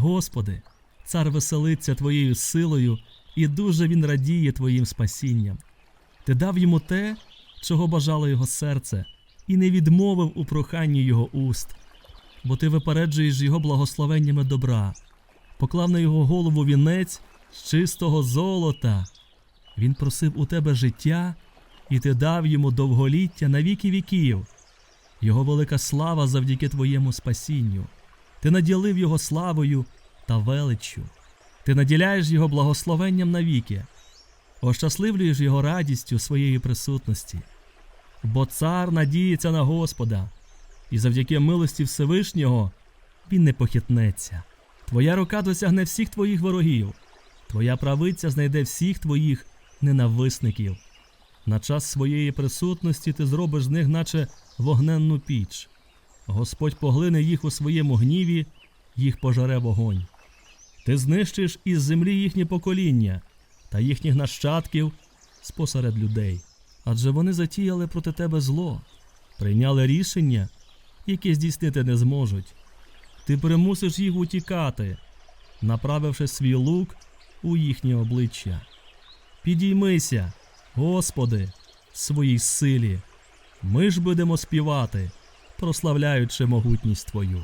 Господи, цар веселиться Твоєю силою, і дуже він радіє Твоїм спасінням. Ти дав йому те, чого бажало його серце, і не відмовив у проханні його уст, бо ти випереджуєш його благословеннями добра, поклав на його голову вінець з чистого золота. Він просив у тебе життя, і ти дав йому довголіття на віки віків. Його велика слава завдяки твоєму спасінню. Ти наділив його славою та величчю. Ти наділяєш його благословенням навіки, ощасливлюєш його радістю своєї присутності. Бо цар надіється на Господа, і завдяки милості Всевишнього він не похитнеться. Твоя рука досягне всіх твоїх ворогів, твоя правиця знайде всіх твоїх ненависників. На час своєї присутності ти зробиш з них, наче вогненну піч. Господь поглине їх у своєму гніві, їх пожаре вогонь. Ти знищиш із землі їхнє покоління та їхніх нащадків спосеред людей. Адже вони затіяли проти тебе зло, прийняли рішення, яке здійснити не зможуть. Ти примусиш їх утікати, направивши свій лук у їхнє обличчя. Підіймися, Господи, своїй силі. Ми ж будемо співати, прославляючи могутність Твою.